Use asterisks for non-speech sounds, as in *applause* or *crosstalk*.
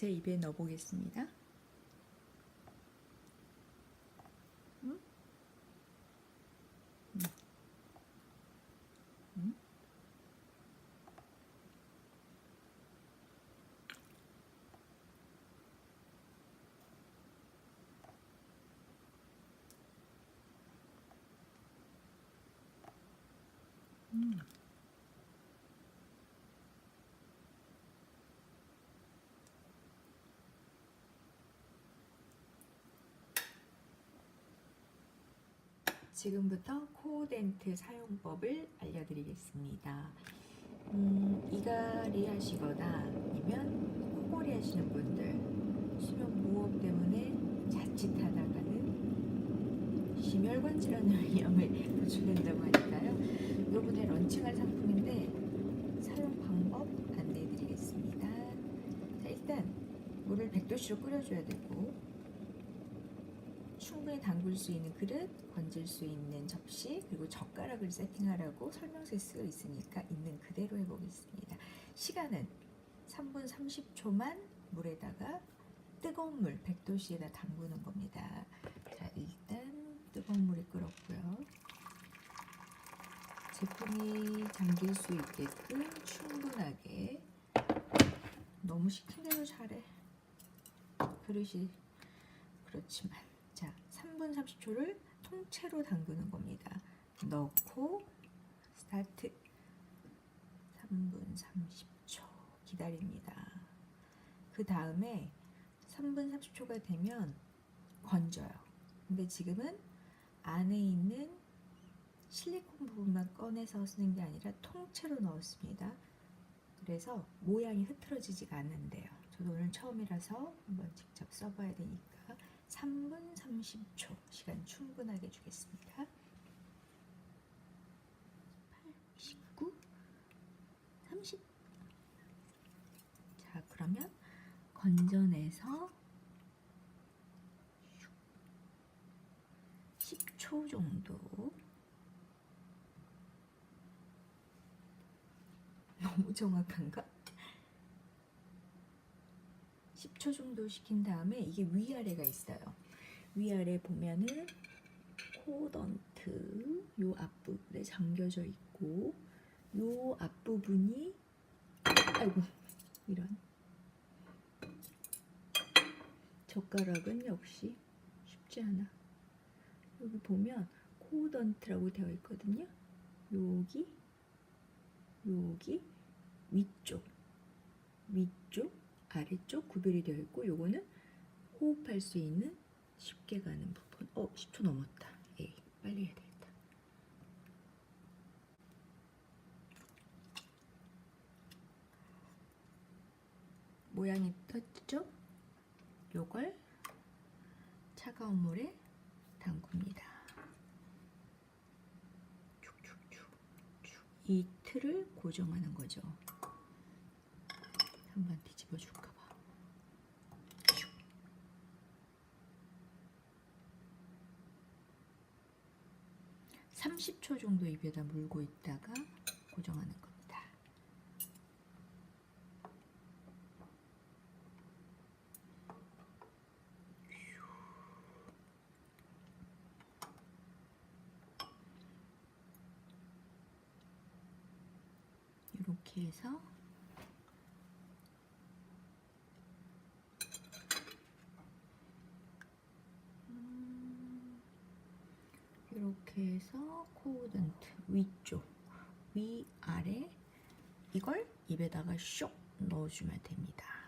제 입에 넣어보겠습니다. 음? 음. 음? 음. 지금부터 코덴트 사용법을 알려드리겠습니다. 음, 이갈이 하시거나 아니면 코골이 하시는 분들 수면 무호흡 때문에 자칫하다가는 심혈관 질환의 위험에 노출된다고 *laughs* 하니까요. 이번에 런칭할 상품인데 사용 방법 안내해드리겠습니다. 자, 일단 물을 100도씨로 끓여줘야 되고 충분히 담글 수 있는 그릇, 건질 수 있는 접시, 그리고 젓가락을 세팅하라고 설명서에 있으니까 있는 그대로 해보겠습니다. 시간은 3분 30초만 물에다가 뜨거운 물 100도씨에다 담그는 겁니다. 자, 일단 뜨거운 물이 끓었고요. 제품이 잠길 수 있게끔 충분하게 너무 시킨 대로 잘해. 그릇이 그렇지만 자, 3분 30초를 통째로 담그는 겁니다. 넣고 스타트 3분 30초 기다립니다. 그 다음에 3분 30초가 되면 건져요. 근데 지금은 안에 있는 실리콘 부분만 꺼내서 쓰는 게 아니라 통째로 넣었습니다. 그래서 모양이 흐트러지지가 않는데요. 저도 오늘 처음이라서 한번 직접 써봐야 되니까 3분 30초 시간 충분하게 주겠습니다. 8, 19, 30. 자, 그러면 건져내서 10초 정도 너무 정확한가? 10초 정도 식힌 다음에 이게 위아래가 있어요. 위아래 보면은 코던트 요 앞부분에 잠겨져 있고 요 앞부분이 아이고 이런 젓가락은 역시 쉽지 않아. 여기 보면 코던트라고 되어 있거든요. 여기 여기 위쪽 위쪽 아래쪽 구별이 되어 있고 요거는 호흡할 수 있는 쉽게 가는 부분. 어 10초 넘었다. 에이 빨리 해야 되겠다. 모양이 떴죠? 요걸 차가운 물에 담굽니다. 축축축. 이 틀을 고정하는 거죠 한번 뒤집어 줄까 봐. 30초 정도 입에다 물고 있다가 고정하는 겁니다. 이렇게 해서 이렇게 해서 코우던트 위쪽 위아래 이걸 입에다가 쇽 넣어주면 됩니다.